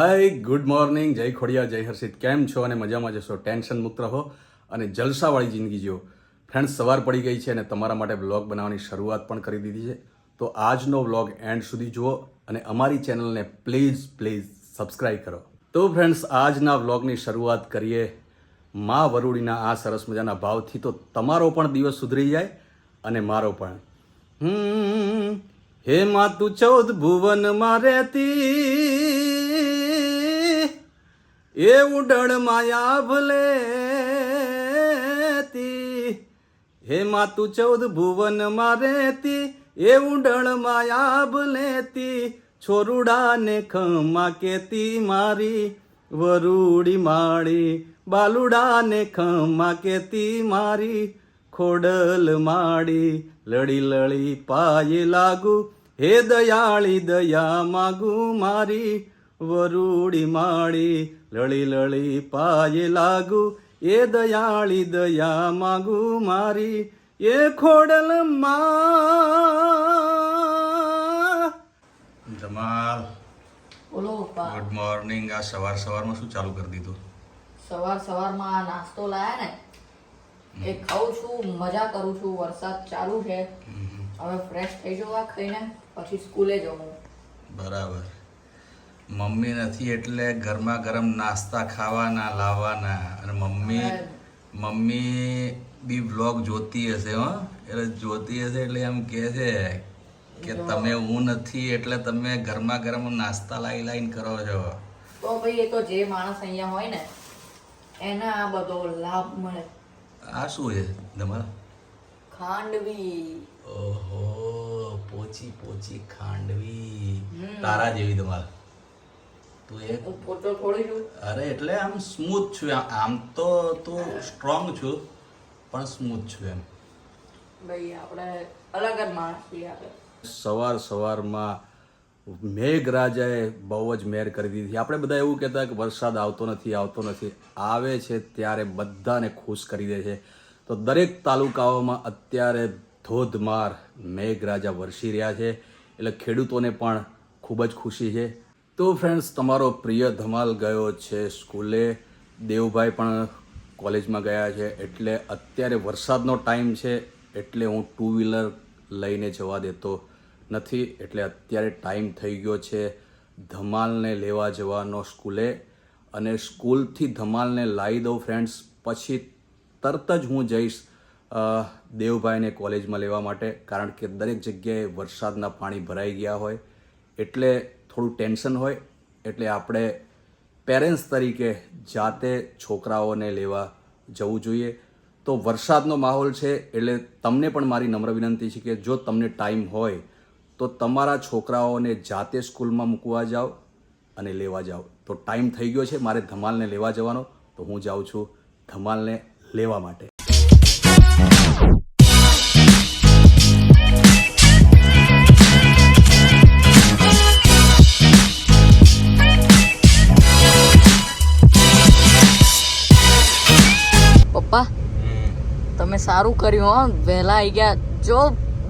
Hi good morning. જય ખોડિયા જય હર્ષિત. કેમ છો? અને મજામાં જશો ટેન્શન મુક્ત રહો અને જલસાવાળી જિંદગી જીવો ફ્રેન્ડ્સ સવાર પડી ગઈ છે અને તમારા માટે બ્લોગ બનાવવાની શરૂઆત પણ કરી દીધી છે. તો આજનો વ્લોગ એન્ડ સુધી જુઓ અને અમારી ચેનલને પ્લીઝ પ્લીઝ સબસ્ક્રાઈબ કરો. તો ફ્રેન્ડ્સ આજના વ્લોગની શરૂઆત કરીએ. મા વરુડીના આ સરસ મજાના ભાવથી તો તમારો પણ દિવસ સુધરી જાય અને મારો પણ. હમ, હે મા તું ચૌદ ભુવનમાં રહેતી. એ ઉડણ માયા ભલે હે માં તું ચૌદ ભુવનમાં રહેતી એ ઉડણ માયા ભલેતી. છોરુડાને ખમા કેતી મારી, વરુડી માળી, બાલુડાને ખમા કેતી મારી, ખોડલ માળી, લડી લડી પાયે લાગુ. હે દયાળી દયા માગું મારી વરુડી માળી લળી લળી પાયે લાગુ એ દયાળી દયા માગુ મારી એ ખોડલ માં. જમાલ બોલો ગુડ મોર્નિંગ આ સવાર સવારમાં શું ચાલુ કરી દીધું? સવાર સવારમાં આ નાસ્તો લાયા ને? એ ખાઉં છું મજા કરું છું વરસાદ ચાલુ છે. હવે ફ્રેશ થઈ જવા ખાઈને પછી સ્કૂલે જવું. બરાબર. મમ્મી નથી એટલે ગરમા ગરમ નાસ્તા ખાવાના લાવવાના. અને મમ્મી મમ્મી બી વ્લોગ જોતી હશે હો. એટલે જોતી હશે એટલે એમ કહે છે કે તમે હું નથી એટલે તમે ગરમા ગરમ નાસ્તા લાવી લાવીને કરો છો. તો ભાઈ એ તો જે માણસ અહીંયા હોય ને એને આ બધો લાભ મળે. આ શું છે તમારા? ખાંડવી. ઓહો પોચી પોચી ખાંડવી તારા જેવી તમારા. તું એક હું થોડી છું અરે એટલે આમ સ્મૂથ છું. આમ- આમ તો તું સ્ટ્રોંગ છું પણ સ્મૂથ છું એમ. ભાઈ આપણે અલગ જ માણસ છીએ આપણે. સવાર સવારમાં મેઘરાજાએ બહુ જ મેર કરી દીધી. આપણે બધા એવું કહેતા કે વરસાદ આવતો નથી આવતો નથી. આવે છે ત્યારે બધાને ખુશ કરી દે છે. તો દરેક તાલુકાઓમાં અત્યારે ધોધમાર મેઘરાજા વરસી રહ્યા છે. એટલે ખેડૂતોને પણ ખૂબ જ ખુશી છે. તો ફ્રેન્ડ્સ તમારો પ્રિય ધમાલ ગયો છે સ્કૂલે. દેવભાઈ પણ કોલેજમાં ગયા છે, એટલે અત્યારે વરસાદનો ટાઈમ છે, એટલે હું ટુ વ્હીલર લઈને જવા દેતો નથી, એટલે અત્યારે ટાઈમ થઈ ગયો છે ધમાલને લેવા જવાનો સ્કૂલે. અને સ્કૂલથી ધમાલને લાવી દઉં ફ્રેન્ડ્સ પછી તરત જ હું જઈશ દેવભાઈને કોલેજમાં લેવા માટે, કારણ કે દરેક જગ્યાએ વરસાદના પાણી ભરાઈ ગયા હોય. એટલે થોડું ટેન્શન હોય એટલે આપણે પેરેન્ટ્સ તરીકે જાતે છોકરાઓને લેવા જવું જોઈએ. તો વરસાદનો માહોલ છે એટલે તમને પણ મારી નમ્ર વિનંતી છે કે જો તમને ટાઈમ હોય તો તમારા છોકરાઓને જાતે સ્કૂલમાં મૂકવા જાઓ અને લેવા જાઓ. તો ટાઈમ થઈ ગયો છે, મારે ધમાલને લેવા જવાનો. તો હું જાઉં છું ધમાલને લેવા માટે. પપ્પા. તમે સારું કર્યું હો. વહેલા આવી ગયા. જો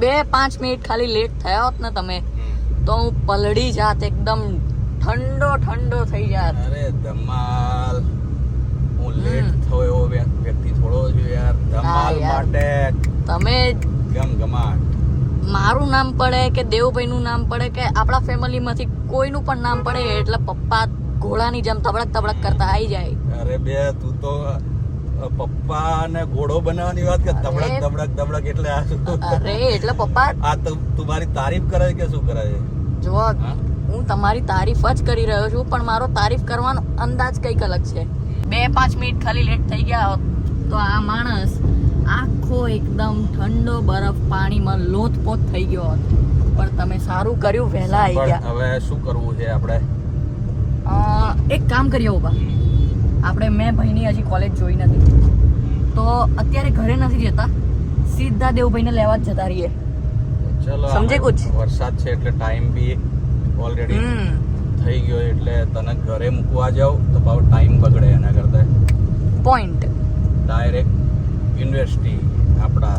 બે પાંચ મિનિટ ખાલી લેટ થયા હોત ને તમે તો હું પલળી જાત એકદમ ઠંડો ઠંડો થઈ જાત. અરે ધમાલ. હું લેટ થયો એવો વ્યક્તિ થોડો છું યાર. ધમાલ માટે તમે ગમગમાટ. મારું નામ પડે કે દેવભાઈનું નામ પડે કે આપણા ફેમિલીમાંથી કોઈનું પણ નામ પડે એટલે પપ્પા ઘોડાની જેમ તબડક તબડક કરતા આવી જાય. અરે બે તું તો પપ્પા ને ઘોડો બનાવવાની વાત કે ધબડક ધબડક તબડક એટલે આ અરે એટલે પપ્પા. આ તો તું મારી તારીફ કરે કે શું કરે છે જો હું તમારી તારીફ જ કરી રહ્યો છું પણ મારો તારીફ કરવાનો અંદાજ કંઈક અલગ છે. બે પાંચ મિનિટ ખાલી લેટ થઈ ગયા હોત તો આ માણસ આખો એકદમ ઠંડો બરફ પાણીમાં લોથપોથ થઈ ગયો હતો. પણ તમે સારું કર્યું વહેલા આવી ગયા. હવે શું કરવું છે આપણે? એક કામ કરીએ ઊભા. આપણે મેં ભાઈની હજી કોલેજ જોઈ નથી. તો અત્યારે ઘરે નથી જતા. સીધા દેવભાઈને લેવા જ જતા રહીએ. ચલો સમજે કુછ? વરસાદ છે એટલે ટાઈમ બી ઓલરેડી થઈ ગયો એટલે તને ઘરે મૂકવા જાવ તો પાછો ટાઈમ બગડે એના કરતા. પોઈન્ટ ડાયરેક્ટ યુનિવર્સિટી આપણા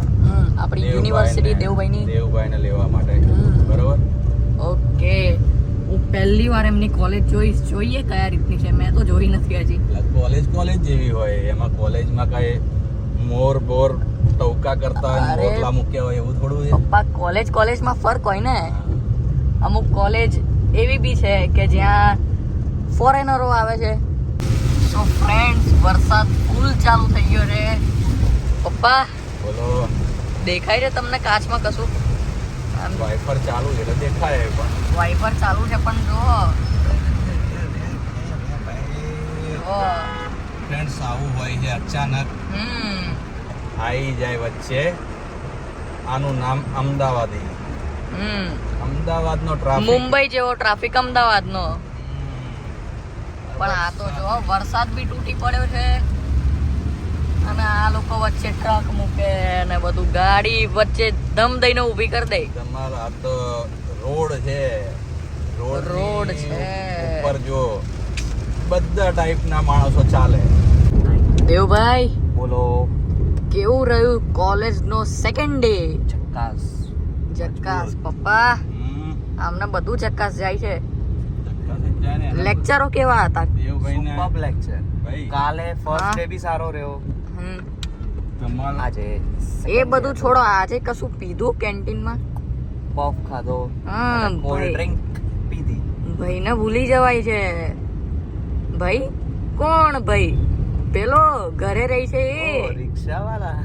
આપણી યુનિવર્સિટી દેવભાઈની. દેવભાઈને લેવા માટે. બરોબર? ઓકે હું પહેલી વાર એમની કોલેજ જોઈશ જોઈએ કયા રીતની છે. મેં તો જોઈ નથી હજી. કોલેજ કોલેજ જેવી હોય એમાં કોલેજમાં કઈ મોર બોર ટવકા કરતા હોય. રોટલા મૂક્યા હોય એવું થોડું છે? પપ્પા કોલેજ કોલેજમાં ફરક હોય ને. અમુક કોલેજ એવી બી છે કે જ્યાં ફોરેનરો આવે છે. સો ફ્રેન્ડ્સ વરસાદ ફૂલ ચાલુ થઈ ગયો છે. પપ્પા બોલો. દેખાય છે તમને કાચમાં કશું? વાઇફર ચાલુ છે એટલે દેખાય પણ. વાઇપર ચાલુ છે પણ જો. ફ્રેન્ડ્સ આવું હોય છે અચાનક. આવી જાય વચ્ચે. આનું નામ અમદાવાદી. હમ. અમદાવાદનો ટ્રાફિક. મુંબઈ જેવો ટ્રાફિક અમદાવાદનો. પણ આ તો જો વરસાદ બી તૂટી પડ્યો છે. અને આ લોકો વચ્ચે ટ્રક મૂકે ને બધું ગાડી વચ્ચે દમ દઈને ઊભી કરી દે. તમારા આ તો રોડ છે. રોડ રોડ છે. ઉપર જો બધા ટાઈપના માણસો ચાલે. દેવભાઈ બોલો. કેવું રહ્યું કોલેજ નો સેકન્ડ ડે ચક્કાસ. ચક્કાસ પપ્પા. આમને બધું ચક્કાસ જાય છે. લેક્ચરો કેવા હતા? દેવભાઈ લેક્ચર ભાઈ કાલે ફર્સ્ટ ડે બી સારો રહ્યો. આજે એ બધું છોડો આજે કશું પીધું કેન્ટીનમાં? પફ ખાધો. હા કોલ્ડ ડ્રિંક પીધી. ભાઈને ભૂલી જવાય છે. ભાઈ કોણ ભાઈ? પેલો ઘરે રહી છે એ. રિક્ષા વાળા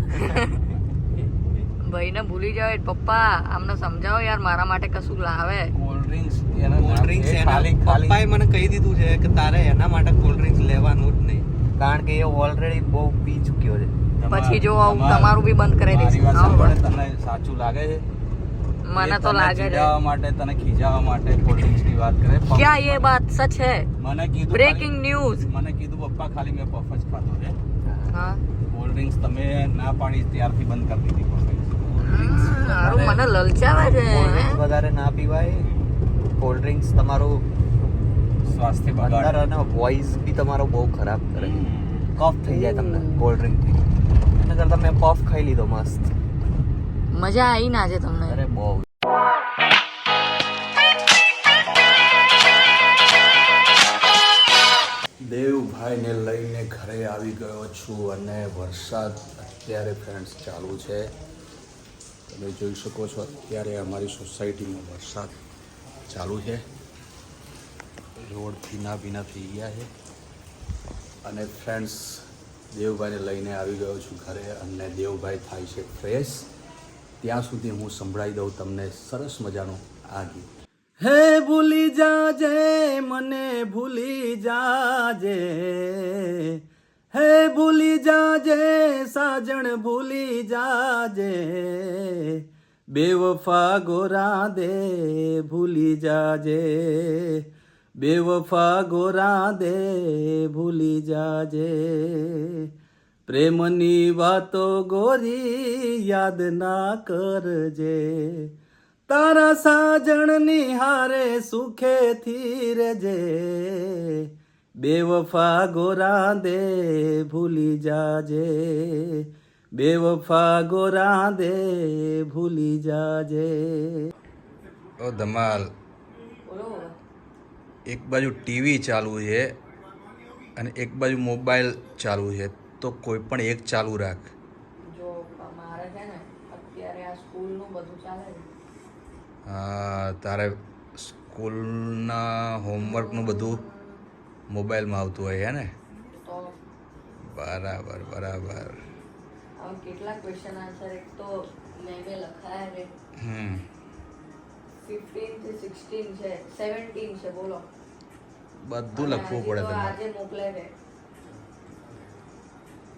ભાઈને ભૂલી જવાય. પપ્પા આમને સમજાવો યાર મારા માટે કશું લાવે. કોલ્ડ ડ્રિંક્સ એના કોલ્ડ ડ્રિંક્સ એ ખાલી ખાલી પપ્પાએ મને કહી દીધું છે કે તારે એના માટે કોલ્ડ ડ્રિંક્સ લેવાનું જ નહીં. કારણ કે એ ઓલરેડી બહુ પી ચૂક્યો છે. પછી જો આવું તમારું બી બંધ કરાવી વાત દઈશ તમને સાચું લાગે છે? મને તો લાગે છે. માટે તને ખીજાવા માટે કોલ્ડ્રિંક્સની વાત કરે ક્યાં એ બાત સચ છે? મને કીધું બ્રેકિંગ ન્યૂઝ મને કીધું પપ્પા ખાલી મેં પફ જ ખાતો છે. હા. કોલ્ડ ડ્રિંક્સ તમે ના પાડી ત્યારથી બંધ કરી દીધી કોલ્ડ ડ્રિંક્સ મને લલચાવે છે વધારે ના પીવાય. કોલ્ડ ડ્રિંક્સ તમારું સ્વાસ્થ્ય બગાડે. અને વોઇસ બી તમારો બહુ ખરાબ કરે કફ થઈ જાય તમને કોલ્ડ ડ્રિંકથી એના કરતાં મેં પફ ખાઈ લીધો મસ્ત. મજા આવી ના છે તમને. અરે બહુ. દેવભાઈને લઈને ઘરે આવી ગયો છું અને વરસાદ અત્યારે ફ્રેન્ડ્સ ચાલુ છે. તમે જોઈ શકો છો અત્યારે અમારી સોસાયટીમાં વરસાદ ચાલુ છે. રોડ ભીના ભીના થઈ ગયા છે. અને ફ્રેન્ડ્સ દેવભાઈને લઈને આવી ગયો છું ઘરે અને દેવભાઈ થાય છે ફ્રેશ ત્યાં સુધી હું સંભળાવી દઉં તમને સરસ મજાનું આ ગીત. હે ભૂલી જાજે, મને ભૂલી જાજે. હે ભૂલી જાજે, સાજણ ભૂલી જાજે. બેવફા ગોરા દે, ભૂલી જાજે. બેવફા ગોરા દે ભૂલી જાજે. પ્રેમની વાતો ગોરી યાદ ના કરજે. તારા સાજણની હારે સુખેથી રેજે બેવફા ગોરા દે ભૂલી જાજે. બેવફા ગોરા દે ભૂલી જાજે. ઓ ધમાલ. એક બાજુ ટીવી ચાલુ છે અને એક બાજુ મોબાઈલ ચાલુ છે. તો કોઈ પણ એક ચાલુ રાખ. જો મારે છે ને અત્યારે આ સ્કૂલનું બધું ચાલે છે. હા, તારે સ્કૂલના હોમવર્કનું બધું મોબાઈલમાં આવતું હોય હે ને? બરાબર બરાબર. કેટલા ક્વેશ્ચન આન્સર એક તો મેં લખાયા રે. હમ. છે છે બોલો. બધું લખવું પડે તમારે આજે મોકલે છે.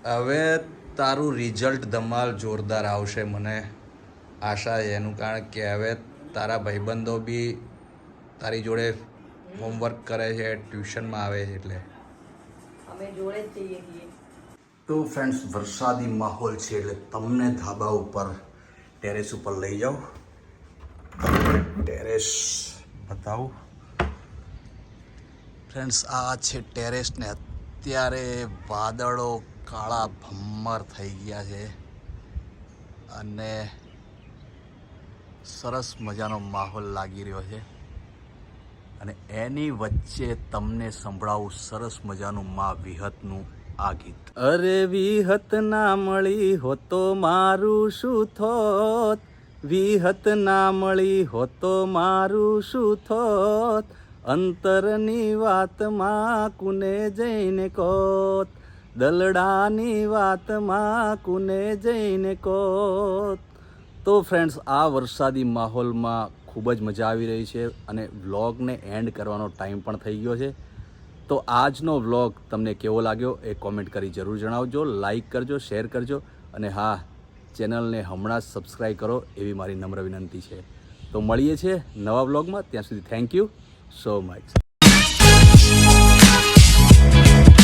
હવે તારું રિઝલ્ટ ધમાલ જોરદાર આવશે મને આશા એનું કારણ કે હવે તારા ભાઈબંધો બી તારી જોડે હોમવર્ક કરે છે ટ્યુશનમાં આવે છે એટલે. અમે જોડે જ જઈએ છીએ. તો ફ્રેન્ડ્સ વરસાદી માહોલ છે એટલે તમને ધાબા ઉપર ટેરેસ ઉપર લઈ જાઓ. ટેરેસ બતાવું. ફ્રેન્ડ્સ આ છે ટેરેસ ને અત્યારે વાદળો કાળા ભમ્મર થઈ ગયા છે. અને સરસ મજાનો માહોલ લાગી રહ્યો છે. અને એની વચ્ચે તમને સંભળાવું સરસ મજાનું માં વિહતનું આ ગીત. અરે વિહત ના મળી હોતો મારું શું થોત? વિહત ના મળી હોતો મારું શું થોત અંતરની વાતમાં કુને જઈને કોત? દલડાની વાતમાં કુને જઈને કોત? તો ફ્રેન્ડ્સ આ વરસાદી માહોલમાં ખૂબ જ મજા આવી રહી છે અને વ્લોગને એન્ડ કરવાનો ટાઈમ પણ થઈ ગયો છે. તો આજનો વ્લોગ તમને કેવો લાગ્યો એ કોમેન્ટ કરી જરૂર જણાવજો લાઈક કરજો શેર કરજો અને હા ચેનલને હમણાં જ સબસ્ક્રાઈબ કરો એવી મારી નમ્ર વિનંતી છે. તો મળીએ છીએ નવા બ્લોગમાં ત્યાં સુધી થેન્ક યુ સો મચ